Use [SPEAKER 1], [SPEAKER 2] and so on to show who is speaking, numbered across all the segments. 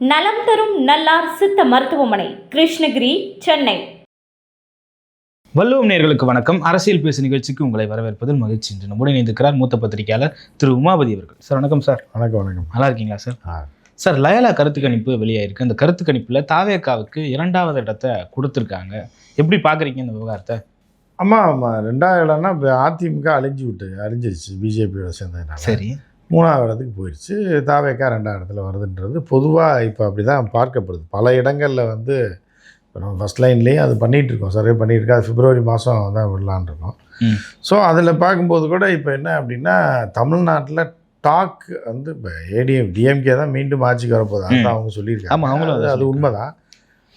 [SPEAKER 1] நலம் தரும் நல்லார் சித்த மருத்துவமனை கிருஷ்ணகிரி சென்னை.
[SPEAKER 2] வள்ளுவம் நேர்களுக்கு வணக்கம். அரசியல் பேசு நிகழ்ச்சிக்கு உங்களை வரவேற்பதில் மகிழ்ச்சி இன்று. நம்முடன் இணைந்திருக்கிறார் மூத்த பத்திரிகையாளர் திரு உமாபதி அவர்கள். சார் வணக்கம் சார்.
[SPEAKER 3] வணக்கம் வணக்கம்.
[SPEAKER 2] நல்லா இருக்கீங்களா சார். சார் லயலா கருத்து கணிப்பு வெளியாயிருக்கு. அந்த கருத்து கணிப்புல தாவேக்காவுக்கு இரண்டாவது இடத்தை கொடுத்துருக்காங்க. எப்படி பாக்குறீங்க இந்த விவகாரத்தை?
[SPEAKER 3] ஆமாம் ஆமாம் ரெண்டாவது இடம்னா இப்போ அதிமுக அழிஞ்சு விட்டு அழிஞ்சிருச்சு. பிஜேபியோட சேர்ந்ததுனால.
[SPEAKER 2] சரி.
[SPEAKER 3] மூணாவது இடத்துக்கு போயிடுச்சு. தாவேக்கா ரெண்டாவது இடத்துல வருதுன்றது பொதுவாக இப்போ அப்படி தான் பார்க்கப்படுது. பல இடங்களில் வந்து இப்போ நம்ம ஃபஸ்ட் லைன்லேயும் அது பண்ணிகிட்டு இருக்கோம். சர்வே பண்ணிட்டு இருக்கோம். அது பிப்ரவரி மாதம் தான் விடலான் இருக்கோம்.
[SPEAKER 2] ம்.
[SPEAKER 3] ஸோ அதில் பார்க்கும்போது கூட இப்போ என்ன அப்படின்னா தமிழ்நாட்டில் டாக் வந்து இப்போ ஏடிஎம் டிஎம்கே தான் மீண்டும் ஆட்சிக்கு வரப்போகுது. அதுதான் அவங்க சொல்லியிருக்காங்க.
[SPEAKER 2] ஆமா, அவங்களும்
[SPEAKER 3] அது உண்மைதான்.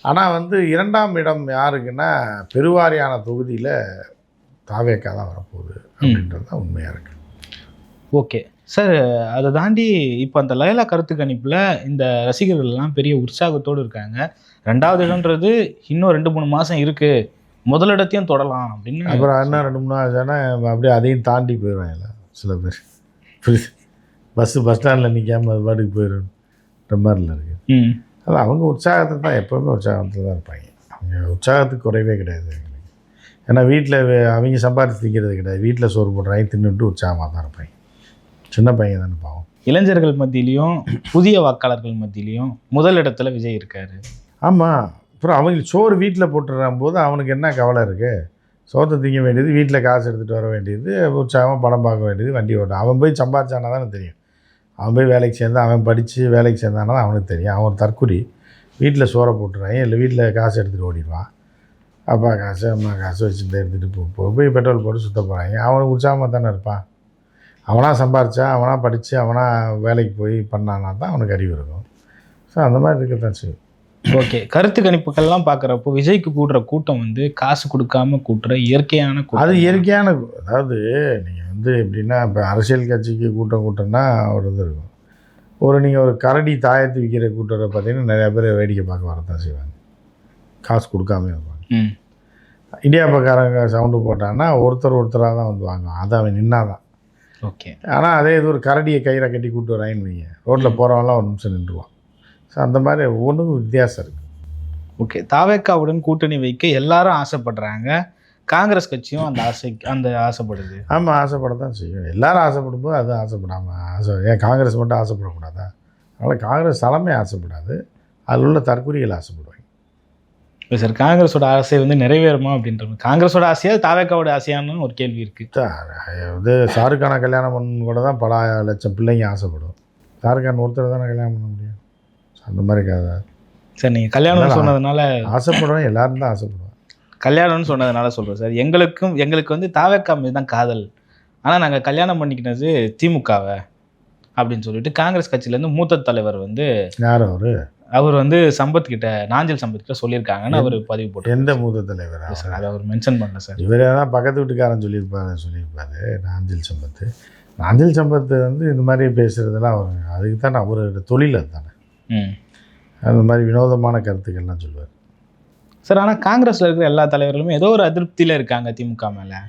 [SPEAKER 3] ஆனால் வந்து இரண்டாம் இடம் யாருக்குன்னா பெருவாரியான தொகுதியில் தாவேக்கா தான் வரப்போகுது அப்படின்றது தான் உண்மையாக இருக்குது
[SPEAKER 2] ஓகே. சார் அதை தாண்டி இப்போ அந்த லயலா கருத்து கணிப்புல இந்த ரசிகர்கள் எல்லாம் பெரிய உற்சாகத்தோடு இருக்காங்க. ரெண்டாவது இடம்ன்றது இன்னும் ரெண்டு மூணு மாசம் இருக்கு. முதலிடத்தையும் தொடலாம் அப்படின்னு
[SPEAKER 3] அப்புறம் என்ன ரெண்டு மூணு நாள் ஆச்சுன்னா அப்படியே அதையும் தாண்டி போயிடுவாங்கல்ல சில பேர். புரியுது பஸ்ஸு பஸ் ஸ்டாண்டில் நிற்காம அது பாட்டுக்கு போயிடுன்ற மாதிரில இருக்குது
[SPEAKER 2] ம்.
[SPEAKER 3] அது அவங்க உற்சாகத்தை தான் எப்போவுமே உற்சாகத்தில் தான் இருப்பாங்க. அவங்க உற்சாகத்துக்கு குறைவே கிடையாது ஏன்னா வீட்டில் அவங்க சம்பாதிச்சு திங்கிறது கிடையாது. வீட்டில் சோறு போடுறாங்க தின்னுட்டு உற்சாகமாக தான் இருப்பாங்க. சின்ன பையன் தானே பாவம்.
[SPEAKER 2] இளைஞர்கள் மத்தியிலையும் புதிய வாக்காளர்கள் மத்தியிலையும் முதல் இடத்துல விஜய் இருக்காரு.
[SPEAKER 3] ஆமாம் அப்புறம் அவங்களுக்கு சோறு வீட்டில் போட்டுறான் போது அவனுக்கு என்ன கவலை இருக்குது சோத்தை திங்க வேண்டியது வீட்டில் காசு எடுத்துகிட்டு வர வேண்டியது உற்சாகமாக படம் பார்க்க வேண்டியது வண்டி ஓட்டும். அவன் போய் சம்பாதிச்சானா தானே தெரியும். அவன் போய் வேலைக்கு சேர்ந்து அவன் படித்து வேலைக்கு சேர்ந்தானா தான் அவனுக்கு தெரியும். அவன் தற்குறி வீட்டில் சோறை போட்டுறான். இல்லை வீட்டில் காசு எடுத்துகிட்டு ஓடிடுவான். அப்பா காசு அம்மா காசு வச்சுட்டு எடுத்துகிட்டு போ போய் பெட்ரோல் போட்டு சுத்த போகிறாங்க அவனுக்கு உற்சாகமாக தானே இருப்பான். அவனாக சம்பாரிச்சா அவனாக படித்து அவனாக வேலைக்கு போய் பண்ணானா தான் அவனுக்கு அறிவு இருக்கும். ஸோ அந்த மாதிரி இருக்க தான் செய்யும்.
[SPEAKER 2] ஓகே கருத்து கணிப்புகள்லாம் பார்க்குறப்போ விஜய்க்கு கூடுற கூட்டம் வந்து காசு கொடுக்காம கூட்டுற இயற்கையான கூட்டம்.
[SPEAKER 3] அது இயற்கையான அதாவது நீங்கள் வந்து எப்படின்னா இப்போ அரசியல் கட்சிக்கு கூட்டம் கூட்டம்னா ஒரு இது இருக்கும். ஒரு நீங்கள் ஒரு கரடி தாயத்து விற்கிற கூட்டத்தை பார்த்தீங்கன்னா நிறையா பேர் வேடிக்கை பார்க்க வரத்தான் செய்வாங்க. காசு கொடுக்காம இருப்பாங்க.
[SPEAKER 2] ம்.
[SPEAKER 3] இடியாப்பக்காரங்க சவுண்டு போட்டான்னா ஒருத்தர் ஒருத்தராக தான் வந்து வாங்குவான் அது அவன் நின்னாதான்.
[SPEAKER 2] ஓகே.
[SPEAKER 3] ஆனால் அதே இது ஒரு கரடியை கயிறை கட்டி கூட்டு வராங்கன்னு வைங்க. ரோட்டில் போகிறவங்களாம் ஒரு நிமிஷம் நின்றுவான் ஸோ அந்த மாதிரி ஒவ்வொன்றுக்கும் வித்தியாசம் இருக்குது
[SPEAKER 2] ஓகே. தாவேக்காவுடன் கூட்டணி வைக்க எல்லாரும் ஆசைப்படுறாங்க. காங்கிரஸ் கட்சியும் அந்த ஆசை அந்த ஆசைப்படுது.
[SPEAKER 3] ஆமாம் ஆசைப்பட தான் செய்யும். எல்லாரும் ஆசைப்படும் போது அது ஆசைப்படாமல் ஆசை ஏன் காங்கிரஸ் மட்டும் ஆசைப்படக்கூடாதா? அதனால் காங்கிரஸ் தலைமை ஆசைப்படாது. அதில் உள்ள தற்குறிகள் ஆசைப்படுவாங்க.
[SPEAKER 2] இல்லை சார் காங்கிரஸோட ஆசை வந்து நிறைவேறுமா அப்படின்றது காங்கிரஸோட ஆசையா தாவேக்காவோட ஆசையான்னு ஒரு கேள்வி இருக்கு.
[SPEAKER 3] த- இது ஷாருக்கான கல்யாணம் பண்ண கூட தான் பல லட்சம் பிள்ளைங்க ஆசைப்படும். ஷாருக்கான் ஒருத்தர் தானே கல்யாணம் பண்ண முடியும்? அந்த மாதிரி கதை
[SPEAKER 2] சார் நீங்கள் கல்யாணம்னு
[SPEAKER 3] அதான்.
[SPEAKER 2] சொன்னதுனால
[SPEAKER 3] ஆசைப்படுறோம் எல்லாரும் தான் ஆசைப்படுவாங்க
[SPEAKER 2] கல்யாணம்னு சொன்னதுனால சொல்கிறேன் சார். எங்களுக்கும் எங்களுக்கு வந்து தாவேக்கா மீது தான் காதல். ஆனால் நாங்கள் கல்யாணம் பண்ணிக்கினது திமுகவை அப்படின்னு சொல்லிட்டு காங்கிரஸ் கட்சியிலேருந்து மூத்த தலைவர் வந்து
[SPEAKER 3] யார் அவர்?
[SPEAKER 2] அவர் வந்து சம்பத் கிட்ட நாஞ்சல் சம்பத் கிட்ட சொல்லியிருக்காங்கன்னு அவர் பதிவு போட்டு
[SPEAKER 3] எந்த மூத்த தலைவர்
[SPEAKER 2] சார் அதை அவர் மென்ஷன் பண்ணல சார்
[SPEAKER 3] இவரே தான் பக்கத்து வீட்டுக்காரன் சொல்லியிருப்பாரு சொல்லியிருப்பாரு நாஞ்சில் சம்பத்து நாஞ்சில் சம்பத்து வந்து இந்த மாதிரி பேசுகிறதுலாம் அவர் அதுக்கு தானே அவரோட தொழில் அது தானே
[SPEAKER 2] ம்.
[SPEAKER 3] அந்த மாதிரி வினோதமான கருத்துக்கள்லாம் சொல்லுவார்.
[SPEAKER 2] சார் ஆனால் காங்கிரஸில் இருக்கிற எல்லா தலைவர்களுமே ஏதோ ஒரு அதிருப்தியில் இருக்காங்க திமுக மேலே.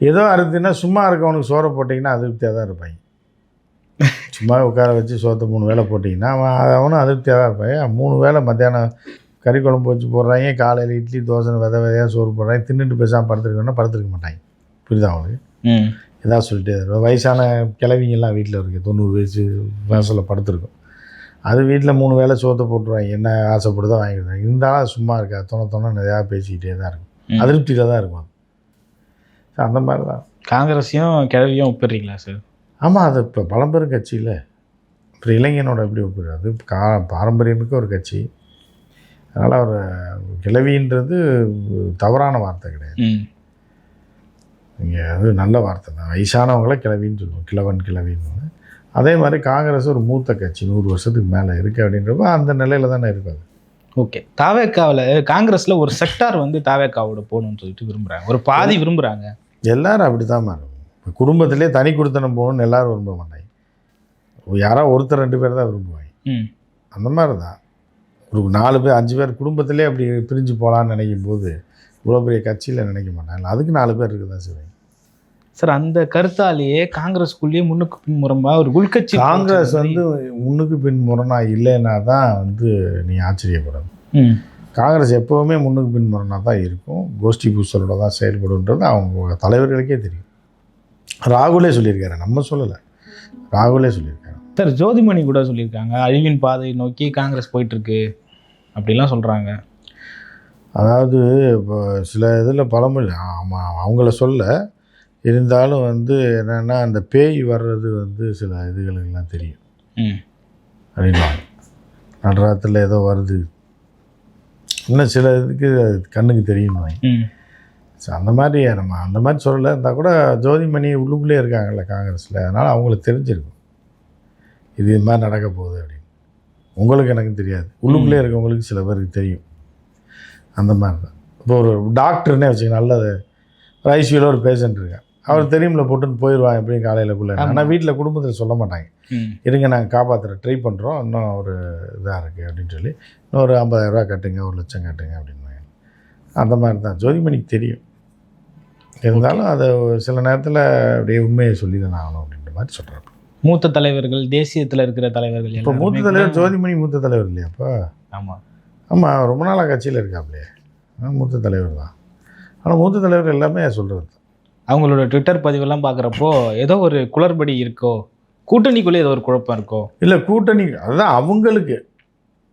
[SPEAKER 3] ஏதோ அறுத்துன்னா சும்மா இருக்கவனுக்கு சோறை போட்டிங்கன்னா அதிருப்தியாக தான் இருப்பாங்க. சும்மா உட்கார வச்சு சோத்தை மூணு வேளை போட்டிங்கன்னா அவன் அவனும் அதிருப்தியாக தான் இருப்பான். மூணு வேளை மத்தியானம் கறி குழம்பு வச்சு போடுறாங்க காலையில் இட்லி தோசை வித விதையாக சோறு போடுறாங்க தின்னுட்டு பேசாமல் படுத்துருக்கோன்னா படுத்துருக்க மாட்டாங்க. புரியுதா அவனுக்கு ஏதாவது சொல்லிட்டே வயசான கிழவிங்கெல்லாம் வீட்டில் இருக்குது தொண்ணூறு வயசு வயசில் படுத்துருக்கும். அது வீட்டில் மூணு வேளை சோத்தை போட்டுருவாங்க. என்ன ஆசைப்படுதோ வாங்கிடுவாங்க. இருந்தாலும் சும்மா இருக்கா? தொண தொண நிறையா பேசிக்கிட்டே தான் இருக்கும். அதிருப்தியில் தான் இருக்கும். அந்த மாதிரி தான்
[SPEAKER 2] காங்கிரஸையும் கிழவியும் ஒப்பிடுறீங்களா சார்?
[SPEAKER 3] ஆமாம் அது இப்போ பழம்பெரும் கட்சியில். அப்புறம் இளைஞனோட எப்படி ஒப்பிடுறது கா பாரம்பரியமிக்க ஒரு கட்சி. அதனால் அவர் கிளவின்றது தவறான வார்த்தை கிடையாது. இங்கே அது நல்ல வார்த்தை தான். வயசானவங்கள கிளவின்னு சொல்லுவோம். கிழவன் கிளவின்னு அதே மாதிரி காங்கிரஸ் ஒரு மூத்த கட்சி நூறு வருஷத்துக்கு மேலே இருக்குது அப்படின்றப்ப அந்த நிலையில் தானே இருக்கும் அது.
[SPEAKER 2] ஓகே. தாவேக்காவில் காங்கிரஸில் ஒரு செக்டார் வந்து தாவேக்காவோட போகணும்னு சொல்லிட்டு விரும்புகிறாங்க ஒரு பாதி விரும்புகிறாங்க
[SPEAKER 3] எல்லாரும் அப்படி தான் மாறும். குடும்பத்திலே தனி கொடுத்தனம் போகணும்னு எல்லாரும் விரும்ப மாட்டாங்க. யாரோ ஒருத்தர் ரெண்டு பேர் தான் விரும்புவாங்க. அந்த மாதிரி தான் ஒரு நாலு பேர் அஞ்சு பேர் குடும்பத்திலே அப்படி பிரிஞ்சு போகலான்னு நினைக்கும் போது இவ்வளோ பெரிய கட்சியில் நினைக்க மாட்டாங்க. அதுக்கு நாலு பேர் இருக்க தான் செய்வாங்க.
[SPEAKER 2] சார் அந்த கருத்தாலேயே காங்கிரஸ்குள்ளேயே முன்னுக்கு பின் முரம்பா ஒரு உள்கட்சி
[SPEAKER 3] காங்கிரஸ் வந்து முன்னுக்கு பின் முரணா இல்லைன்னா தான் வந்து நீ ஆச்சரியப்படணும். காங்கிரஸ் எப்போவுமே முன்னுக்கு பின் தான் இருக்கும். கோஷ்டி பூசலோட தான் செயல்படுன்றது அவங்க தலைவர்களுக்கே தெரியும். ராகுலே சொல்லியிருக்காரு. நம்ம சொல்லலை. ராகுலே சொல்லியிருக்காரு.
[SPEAKER 2] சார் ஜோதிமணி கூட சொல்லியிருக்காங்க. அழிவின் பாதை நோக்கி காங்கிரஸ் போயிட்டு இருக்கு அப்படிலாம் சொல்றாங்க.
[SPEAKER 3] அதாவது இப்போ சில இதில் பழமொழி ஆமாம் அவங்கள சொல்ல. இருந்தாலும் வந்து என்னென்னா அந்த பேய் வர்றது வந்து சில இதுகளுக்கெல்லாம் தெரியும்.
[SPEAKER 2] ம்.
[SPEAKER 3] அப்படின்வாங்க நடுராத்தில் ஏதோ வருது. இன்னும் சில இதுக்கு கண்ணுக்கு தெரியும்வாங்க
[SPEAKER 2] ம்.
[SPEAKER 3] ஸோ அந்த மாதிரி நம்ம அந்த மாதிரி சொல்லலை. இருந்தால் கூட ஜோதிமணி உள்ளுக்குள்ளே இருக்காங்கல்ல காங்கிரஸில். அதனால் அவங்களுக்கு தெரிஞ்சிருக்கும். இது இது மாதிரி நடக்க போகுது அப்படின்னு. உங்களுக்கு எனக்கு தெரியாது. உள்ளுக்குள்ளே இருக்கவங்களுக்கு சில பேருக்கு தெரியும். அந்த மாதிரி தான். இப்போ ஒரு டாக்டர்னே வச்சுக்க நல்லது ஒரு ஐசியூவில் ஒரு பேஷண்ட் இருக்கேன் அவர் தெரியும்ல போட்டுன்னு போயிடுவான் எப்படியும் காலையிலக்குள்ளே
[SPEAKER 2] ஆமா.
[SPEAKER 3] ஆனால் வீட்டில் குடும்பத்தில் சொல்ல மாட்டாங்க. இருங்க நாங்கள் காப்பாற்றுற ட்ரை பண்ணுறோம் இன்னும் ஒரு இதாக இருக்குது அப்படின்னு சொல்லி இன்னும் ஒரு ஐம்பதாயிரரூவா கட்டுங்க ஒரு லட்சம் கட்டுங்க அப்படின்னு அந்த மாதிரி தான். ஜோதிமணிக்கு தெரியும். இருந்தாலும் அதை சில நேரத்தில் அப்படியே உண்மையை சொல்லி தான் ஆகணும் அப்படின்ற மாதிரி சொல்கிறாங்க
[SPEAKER 2] மூத்த தலைவர்கள் தேசியத்துல இருக்கிற தலைவர்கள்
[SPEAKER 3] இப்போ மூத்த தலைவர் ஜோதிமணி மூத்த தலைவர் இல்லையாப்பா
[SPEAKER 2] ஆமா.
[SPEAKER 3] ஆமாம் ரொம்ப நாளாக கட்சியில் இருக்காப்லையே. மூத்த தலைவர் தான். ஆனால் மூத்த தலைவர் எல்லாமே சொல்கிறது
[SPEAKER 2] அவங்களோட ட்விட்டர் பதிவெல்லாம் பார்க்குறப்போ ஏதோ ஒரு குளறுபடி இருக்கோ கூட்டணிக்குள்ளே ஏதோ ஒரு குழப்பம் இருக்கோ?
[SPEAKER 3] இல்லை கூட்டணி அதுதான் அவங்களுக்கு.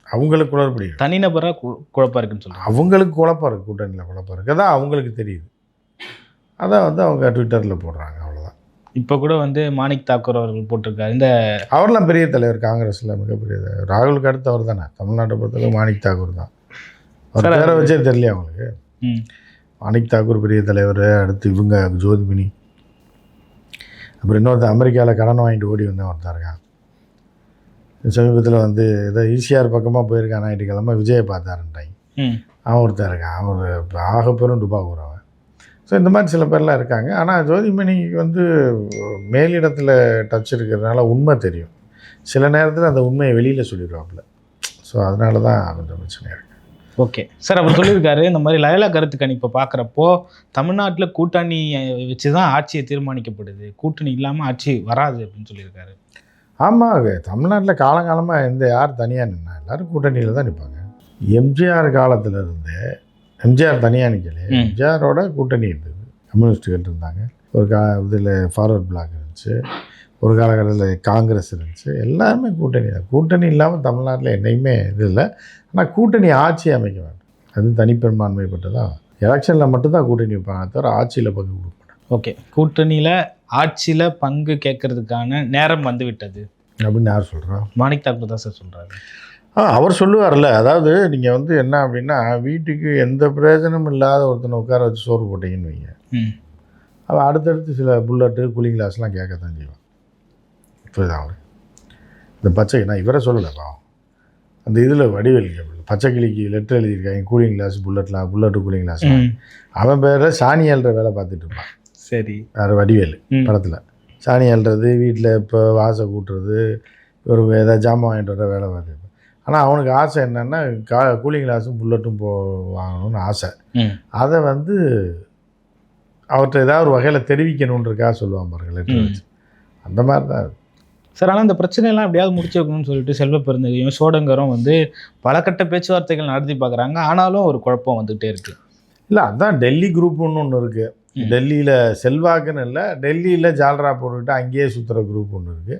[SPEAKER 3] அவங்களுக்கு குளறுபடி
[SPEAKER 2] தனிநபரா கு- குழப்பம் இருக்குன்னு சொல்றாங்க.
[SPEAKER 3] அவங்களுக்கு குழப்பம் இருக்குது கூட்டணியில் குழப்பம் இருக்குது அதான் அவங்களுக்கு தெரியுது. அதான் வந்து அவங்க ட்விட்டரில் போடுறாங்க அவ்வளோதான்
[SPEAKER 2] இப்போ கூட வந்து மாணிக் தாக்கூர் அவர்கள் போட்டிருக்காரு. இந்த
[SPEAKER 3] அவர்லாம் பெரிய தலைவர் காங்கிரஸில் மிகப்பெரிய தலைவர். ராகுலுக்கு அடுத்து அவர் தானே. தமிழ்நாட்டை பொறுத்தளவு மாணிக் தாக்கூர் தான். அவர் பேரை
[SPEAKER 2] அது-
[SPEAKER 3] வச்சே தெரியலையா அவங்களுக்கு மாணிக் தாக்கூர் பெரிய தலைவர் அடுத்து இவங்க ஜோதிமணி அப்புறம் இன்னொருத்தன் அமெரிக்காவில் கடன் வாங்கிட்டு ஓடி வந்தேன் ஒருத்தன் இருக்கான் சமீபத்தில் வந்து ஏதோ ஈசிஆர் பக்கமாக போயிருக்கான் ஞாயிற்றுக்கிழமை விஜயை பார்த்தாருன்ட்டாங்க
[SPEAKER 2] ம்,
[SPEAKER 3] அவன் ஒருத்தன் இருக்கான். அவன் ஒரு இப்ப ஆக பெரும் டுபாக்கூர் அவன் ஸோ இந்த மாதிரி சில பேர்லாம் இருக்காங்க. ஆனால் ஜோதிமணிக்கு வந்து மேலிடத்தில் டச் இருக்கிறதுனால உண்மை தெரியும். சில நேரத்தில் அந்த உண்மையை வெளியில் சொல்லிடுவாப்புல. ஸோ அதனால தான் கொஞ்சம் பிரச்சனை இருக்குது
[SPEAKER 2] ஓகே சார் அவர் சொல்லியிருக்காரு இந்த மாதிரி லயலா கருத்து கணிப்பை பார்க்குறப்போ தமிழ்நாட்டில் கூட்டணி வச்சு தான் ஆட்சியை தீர்மானிக்கப்படுது. கூட்டணி இல்லாமல் ஆட்சி வராது அப்படின்னு சொல்லியிருக்காரு.
[SPEAKER 3] ஆமாம் தமிழ்நாட்டில் காலங்காலமாக எந்த யார் தனியாக நின்னா எல்லாரும் கூட்டணியில் தான் நிற்பாங்க எம்ஜிஆர் காலத்தில் இருந்தே எம்ஜிஆர் தனியாக நிற்கல. எம்ஜிஆரோட கூட்டணி இருந்தது. கம்யூனிஸ்டுகள் இருந்தாங்க. ஒரு கா இதில் ஃபார்வர்ட் பிளாக் இருந்துச்சு. ஒரு காலகட்டத்தில் காங்கிரஸ் இருந்துச்சு. எல்லாருமே கூட்டணி தான். கூட்டணி இல்லாமல் தமிழ்நாட்டில் என்னையுமே இது இல்லை. ஆனால் கூட்டணி ஆட்சி அமைக்க வேண்டும். அது தனிப்பெரும்பான்மைப்பட்டு தான் எலெக்ஷனில் மட்டும்தான் கூட்டணி வைப்பாங்க தவிர ஆட்சியில் பங்கு கொடுக்க மாட்டாங்க.
[SPEAKER 2] ஓகே. கூட்டணியில் ஆட்சியில் பங்கு கேட்கறதுக்கான நேரம் வந்து விட்டது
[SPEAKER 3] அப்படின்னு யார் சொல்கிறா
[SPEAKER 2] மாணிக் தாக்கூர் தான் சார் சொல்கிறாரு
[SPEAKER 3] ஆ அவர் சொல்லுவார்ல அதாவது நீங்கள் வந்து என்ன அப்படின்னா வீட்டுக்கு எந்த பிரயோஜனமும் இல்லாத ஒருத்தனை உட்கார வச்சு சோறு போட்டீங்கன்னு வைங்க. அவன் அடுத்தடுத்து சில புல்லட்டு கூலிங் கிளாஸ்லாம் கேட்கத்தான் செய்வான். புரியுதா அவனுக்கு இந்த பச்சை நான் இவரை சொல்லலை பாவம். அந்த இதில் வடிவேல் பச்சை கிளிக்கு லெட்டர் எழுதியிருக்காங்க கூலிங் கிளாஸ் புல்லட்லாம் புல்லட்டு கூலிங் கிளாஸ் அவன் பேரில் சாணி அல்ற வேலை பார்த்துட்டு இருப்பான்.
[SPEAKER 2] சரி.
[SPEAKER 3] வேறு வடிவேல் படத்தில். சாணி அல்றது வீட்டில் இப்போ வாசை கூட்டுறது ஒரு ஏதாவது ஜாமான் வாங்கிட்டு வர வேலை பார்த்துருப்பான் ஆனால் அவனுக்கு ஆசை என்னென்னா கா கூலிங் கிளாஸும் புல்லட்டும் போ வாங்கணும்னு ஆசை. அதை வந்து அவர்கிட்ட ஏதாவது ஒரு வகையில் தெரிவிக்கணுன்றக்காக சொல்லுவான் பாருங்க லெட்டர்
[SPEAKER 2] ம்.
[SPEAKER 3] வச்சு. அந்த மாதிரி தான்.
[SPEAKER 2] சார் ஆனால் இந்த பிரச்சனையெல்லாம் எப்படியாவது முடிச்சு வைக்கணும்னு சொல்லிட்டு செல்வ பெருந்தகையும் சோடங்கரும் வந்து பல கட்ட பேச்சுவார்த்தைகள் நடத்தி பார்க்குறாங்க. ஆனாலும் ஒரு குழப்பம் வந்துகிட்டே இருக்கு.
[SPEAKER 3] இல்லை அதான் டெல்லி குரூப்னு ஒன்று இருக்குது. டெல்லியில் செல்வாக்குன்னு இல்லை டெல்லியில் ஜால்ரா போட்டுக்கிட்டு அங்கேயே சுற்றுற குரூப் ஒன்று இருக்குது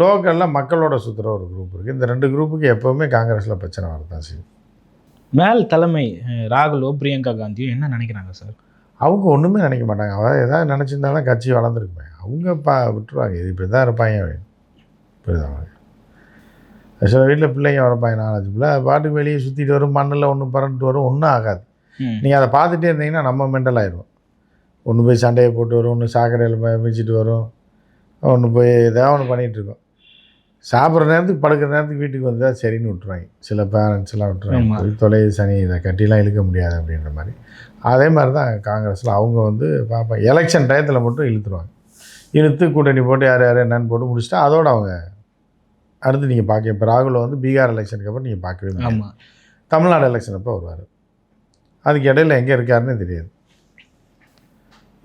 [SPEAKER 3] லோக்கலில் மக்களோட சுற்றுற ஒரு குரூப் இருக்குது இந்த ரெண்டு குரூப்புக்கு எப்போவுமே காங்கிரஸில் பிரச்சனை வரதான் செய்யும்.
[SPEAKER 2] மேல் தலைமை ராகுலோ பிரியங்கா காந்தியோ என்ன நினைக்கிறாங்க சார்?
[SPEAKER 3] அவங்க ஒன்றுமே நினைக்க மாட்டாங்க. அவன் ஏதாவது நினச்சிருந்தா தான் கட்சி வளர்ந்துருக்குமே. அவங்க பா விட்டுருவாங்க. இது இப்படி தான் இருப்பாங்க. புரியுதா அவங்களுக்கு சில வீட்டில் பிள்ளைங்க வரப்பாங்க நாலஞ்சு பிள்ளை. பாட்டுக்கு வெளியே சுற்றிட்டு வரும் மண்ணில் ஒன்று பறந்துட்டு வரும் ஒன்றும் ஆகாது. நீங்கள் அதை பார்த்துட்டே இருந்தீங்கன்னா நம்ம மெண்டல் ஆயிடுவோம். ஒன்று போய் சண்டையை போட்டு வரும் ஒன்று சாக்கடையில் போய் மிதிச்சிட்டு வரும் ஒன்று போய் ஏதாவது ஒன்று பண்ணிகிட்டு இருக்கோம். சாப்பிட்ற நேரத்துக்கு படுக்கிற நேரத்துக்கு வீட்டுக்கு வந்தால் சரின்னு விட்டுருவாங்க. சில பேரண்ட்ஸ் எல்லாம் விட்டுருவாங்க. தொலை சனி இதை கட்டிலாம் இழுக்க முடியாது அப்படின்ற மாதிரி. அதே மாதிரி தான் காங்கிரஸில் அவங்க வந்து பார்ப்பாங்க எலெக்ஷன் டயத்தில் மட்டும் இழுத்துருவாங்க. இழுத்து கூட்டணி போட்டு யார் யார் என்னன்னு போட்டு முடிச்சுட்டா அதோட அவங்க அடுத்து நீங்கள் பார்க்க இப்போ ராகுல வந்து பீகார் எலெக்ஷனுக்கு அப்புறம் நீங்கள் பார்க்கவே முடியாது. தமிழ்நாடு எலெக்ஷன் அப்போ வருவார். அதுக்கு இடையில எங்கே இருக்காருன்னு தெரியாது.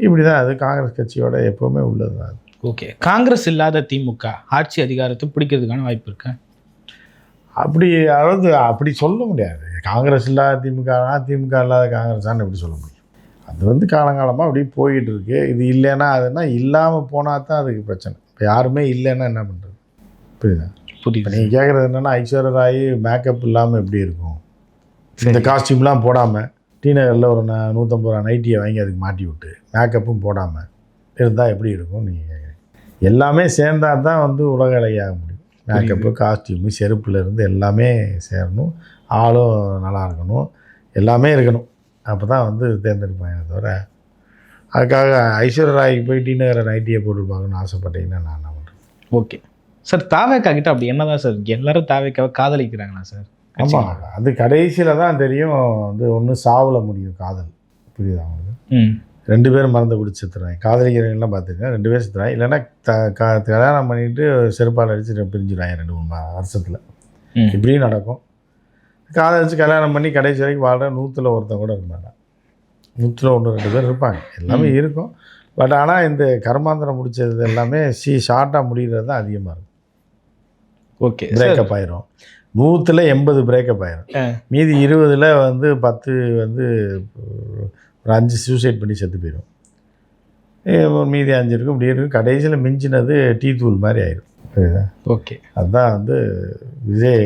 [SPEAKER 3] இப்படி தான் அது காங்கிரஸ் கட்சியோட எப்போவுமே உள்ளது தான் அது.
[SPEAKER 2] ஓகே காங்கிரஸ் இல்லாத திமுக ஆட்சி அதிகாரத்தை பிடிக்கிறதுக்கான வாய்ப்பு இருக்கு?
[SPEAKER 3] அப்படி அதாவது அப்படி சொல்ல முடியாது. காங்கிரஸ் இல்லாத திமுக திமுக இல்லாத காங்கிரஸான்னு எப்படி சொல்ல முடியும்? அது வந்து காலங்காலமாக அப்படியே போயிட்டு இருக்கு இது இல்லைன்னா அதுனா இல்லாமல் போனால் தான் அதுக்கு பிரச்சனை. இப்போ யாருமே இல்லைன்னா என்ன பண்ணுறது புரியுதா?
[SPEAKER 2] புரியுது.
[SPEAKER 3] நீங்கள் கேட்குறது என்னென்னா ஐஸ்வர்யா ராய் மேக்கப் இல்லாமல் எப்படி இருக்கும்? இந்த காஸ்டியூம்லாம் போடாமல் டி நகரில் ஒரு நூற்றம்பது ரூபா நைட்டியை வாங்கி அதுக்கு மாட்டி விட்டு மேக்கப்பும் போடாமல் இருந்தால் எப்படி இருக்கும் நீங்கள் எல்லாமே சேர்ந்தா தான் வந்து உலக அழகியாக முடியும். மேக்கப்பு காஸ்டியூமு செருப்புல இருந்து எல்லாமே சேரணும். ஆளும் நல்லா இருக்கணும். எல்லாமே இருக்கணும். அப்போ தான் வந்து தேர்ந்தெடுப்பாங்க தவிர அதுக்காக ஐஸ்வர்யா ராய்க்கு போய் டி நகரை நைட்டியை போட்டு பார்க்கணும்னு ஆசைப்பட்டீங்கன்னா நான் என்ன பண்ணுறேன்
[SPEAKER 2] ஓகே சார் தாவேக்கா கிட்ட அப்படி என்னதான் சார் இருக்கு? எல்லாரும் தாவேக்காவை காதலிக்கிறாங்களா சார்
[SPEAKER 3] ஆமாம் அது கடைசியில் தான் தெரியும். வந்து ஒன்று சாவில் முடியும் காதல். புரியுதா உங்களுக்கு?
[SPEAKER 2] ம்.
[SPEAKER 3] ரெண்டு பேரும் மறந்து குடிச்சு செத்துறாங்க. காதலிக்கிறவங்கலாம் பார்த்துருக்கேன் ரெண்டு பேரும் செத்துறாங்க. இல்லைன்னா த க கல்யாணம் பண்ணிட்டு செருப்பால் அடிச்சு பிரிஞ்சுடுவாங்க ரெண்டு மூணு வருஷத்தில். இப்படியும் நடக்கும். காதலிச்சு கல்யாணம் பண்ணி கடைசி வரைக்கும் வாழ்கிற நூற்றில் ஒருத்தன் கூட மாட்டான் நூற்றில் ஒன்று ரெண்டு பேர் இருப்பாங்க. எல்லாமே இருக்கும். பட் ஆனால் இந்த கர்மாந்திரம் முடிச்சது எல்லாமே சி ஷார்ட்டாக முடிகிறது தான் அதிகமாக இருக்கும்.
[SPEAKER 2] ஓகே.
[SPEAKER 3] பிரேக்கப் ஆயிரும். நூற்றில் எண்பது பிரேக்கப் ஆயிரும். மீதி இருபதில் வந்து பத்து வந்து ஒரு அஞ்சு சூசைட் பண்ணி செத்து போயிடும் மீதி அஞ்சு இருக்கும் இப்படி இருக்கும். கடைசியில் மிஞ்சினது டீ தூள் மாதிரி புரியுதா?
[SPEAKER 2] ஓகே.
[SPEAKER 3] அதுதான் வந்து விஜய்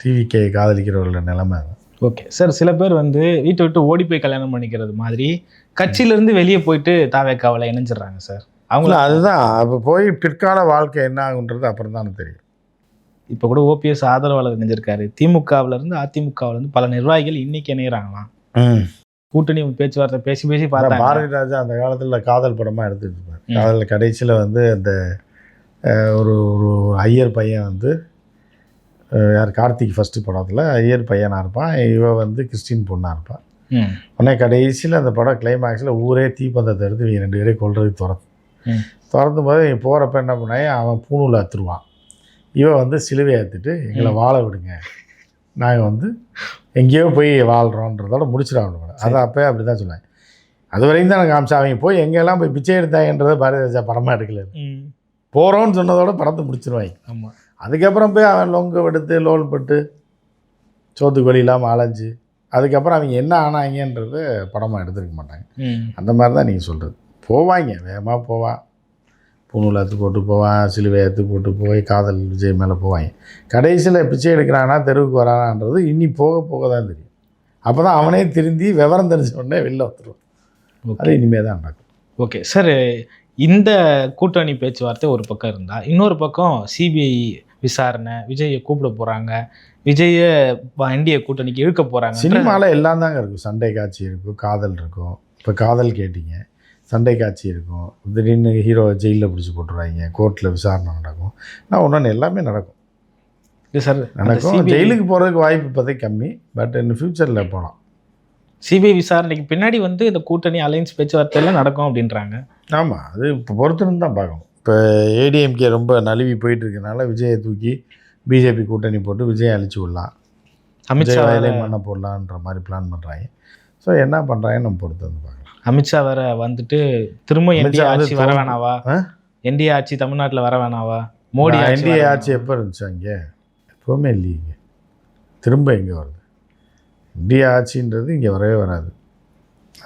[SPEAKER 3] டிவிக்கே காதலிக்கிறவர்கள நிலைமை
[SPEAKER 2] ஓகே. சார் சில பேர் வந்து வீட்டை விட்டு ஓடி போய் கல்யாணம் பண்ணிக்கிறது மாதிரி கட்சியிலேருந்து வெளியே போயிட்டு தாவேக்காவில் இணைஞ்சிடுறாங்க சார். அவங்கள
[SPEAKER 3] அதுதான். அப்போ போய் பிற்கால வாழ்க்கை என்ன ஆகுன்றது அப்புறம் தானே தெரியும்.
[SPEAKER 2] இப்போ கூட ஓபிஎஸ் ஆதரவாளர் இணைஞ்சிருக்காரு. திமுகவுல இருந்து அதிமுகவுல இருந்து பல நிர்வாகிகள் இன்னைக்கு இணையறாங்களாம். கூட்டணி பேச்சுவார்த்தை பேசி பேசி பார்த்தாங்க.
[SPEAKER 3] பாரதி ராஜா அந்த காலத்தில் காதல் படமாக எடுத்துட்டு இருப்பார். காதல் கடைசியில் வந்து அந்த ஒரு ஒரு ஐயர் பையன் வந்து யார் கார்த்திக் ஃபஸ்ட்டு படத்தில் ஐயர் பையனாக இருப்பான். இவ வந்து கிறிஸ்டின் பொண்ணாக இருப்பான் உடனே கடைசியில் அந்த படம் கிளைமேக்ஸில் ஊரே தீப்பந்தத்தை எடுத்து இவங்க ரெண்டு பேரையும் துரத்து
[SPEAKER 2] ம்.
[SPEAKER 3] திறந்தும் போது இவன் போகிறப்ப என்ன பண்ணாங்க? அவன் பூணூல் அத்துருவான். இவன் வந்து சிலுவை ஏற்றுட்டு எங்களை வாழ விடுங்க. நாங்கள் வந்து எங்கேயோ போய் வாழ்கிறோன்றதோட முடிச்சிடாங்க அதை அப்போயே அப்படி தான் சொன்னேன் அது வரைக்கும் தான் எனக்கு காமிச்சா அவங்க போய் எங்கெல்லாம் போய் பிச்சை எடுத்தாங்கன்றதை பாரதி ராஜா படமாக எடுக்கல போகிறோன்னு சொன்னதோட படத்தை முடிச்சிருவாங்க.
[SPEAKER 2] ஆமாம்
[SPEAKER 3] அதுக்கப்புறம் போய் அவன் லொங்கு எடுத்து லோல் பட்டு சோத்துக்கு வழி இல்லாமல் அலைஞ்சு அதுக்கப்புறம் அவங்க என்ன ஆனாங்கன்றது படமாக எடுத்துருக்க மாட்டாங்க. அந்த மாதிரி தான் நீங்கள் சொல்கிறது போவாங்க. வேகமாக போவான் பூணூல் அத்து போட்டு போவான் சிலுவை அத்து போட்டு போய் காதல் விஜய் மேலே போவாங்க. கடைசியில் பிச்சை எடுக்கிறானா தெருவுக்கு வரானான்றது இனி போக போக தான் தெரியும். அப்போ தான் அவனே திருந்தி விவரம் தெரிஞ்ச உடனே வெளில வந்துடுவான் அது இனிமேல் தான் நடக்கும்.
[SPEAKER 2] ஓகே சார் இந்த கூட்டணி பேச்சுவார்த்தை ஒரு பக்கம் இருந்தா இன்னொரு பக்கம் சிபிஐ விசாரணை விஜயை கூப்பிட போறாங்க விஜய என்டிஏ கூட்டணிக்கு இழுக்க போறாங்க
[SPEAKER 3] சினிமாவில் எல்லாம் தாங்க இருக்கும். சண்டை காட்சி இருக்கும் காதல் இருக்கும். இப்போ காதல் கேட்டிங்க. சண்டை காட்சி இருக்கும். திடீர்னு ஹீரோ ஜெயிலில் பிடிச்சி போட்டுருவாங்க. கோர்ட்டில் விசாரணை நடக்கும். நான் ஒன்று எல்லாமே நடக்கும்.
[SPEAKER 2] சார்
[SPEAKER 3] நடக்கும். ஜெயிலுக்கு போகிறதுக்கு வாய்ப்பு இப்போதைக்கு கம்மி. பட் இன்னும் ஃப்யூச்சரில் போகலாம்
[SPEAKER 2] சிபிஐ விசாரணைக்கு பின்னாடி வந்து இந்த கூட்டணி அலைன்ஸ் பேச்சுவார்த்தை எல்லாம் நடக்கும் அப்படின்றாங்க.
[SPEAKER 3] ஆமாம் அது இப்போ பொறுத்துன்னு தான் பார்க்கணும். இப்போ ஏடிஎம்கே ரொம்ப நழுவி போயிட்டு இருக்கனால விஜயை தூக்கி பிஜேபி கூட்டணி போட்டு விஜயை அழிச்சு விடலாம்.
[SPEAKER 2] அமித்ஷா
[SPEAKER 3] வயலே மண்ணை போடலான்ற மாதிரி பிளான் பண்ணுறாங்க ஸோ என்ன பண்ணுறாங்கன்னு நம்ம பொறுத்து வந்து பார்க்கலாம்.
[SPEAKER 2] அமித்ஷா வேற வந்துட்டு திரும்ப என்டிஏ ஆட்சி வர வேணாவா? என்டிஏ ஆட்சி தமிழ்நாட்டுல வர வேணாவா? மோடி
[SPEAKER 3] என்டிஏ ஆட்சி எப்போ இருந்துச்சு அங்கே? எப்போவுமே இல்லைங்க திரும்ப எங்கே வருது? இந்திய ஆட்சின்றது இங்கே வரவே வராது.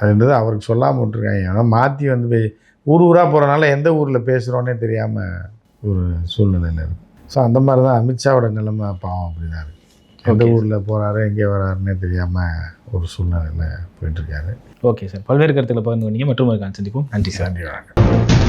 [SPEAKER 3] அதுன்றது அவருக்கு சொல்லாமல் விட்டுருக்காங்க. ஆனால் மாற்றி வந்து போய் ஊர் ஊராக போகிறனால எந்த ஊரில் பேசுகிறோன்னே தெரியாமல் ஒரு சூழ்நிலையில் இருக்கு ஸோ அந்த மாதிரி தான் அமித்ஷாவோட நிலைமை. பாவம் அப்படி தான் இருக்குது எந்த. ஊரில் போகிறாரு எங்கே வராருன்னே தெரியாமல் ஒரு சூழ்நிலையில் போயிட்டுருக்காரு
[SPEAKER 2] ஓகே சார். பல்வேறு கருத்துக்களை பகிர்ந்து கொண்டீங்க. மற்றும் ஒரு சந்திப்போம் நன்றி சார்.
[SPEAKER 3] நன்றி வணக்கம்.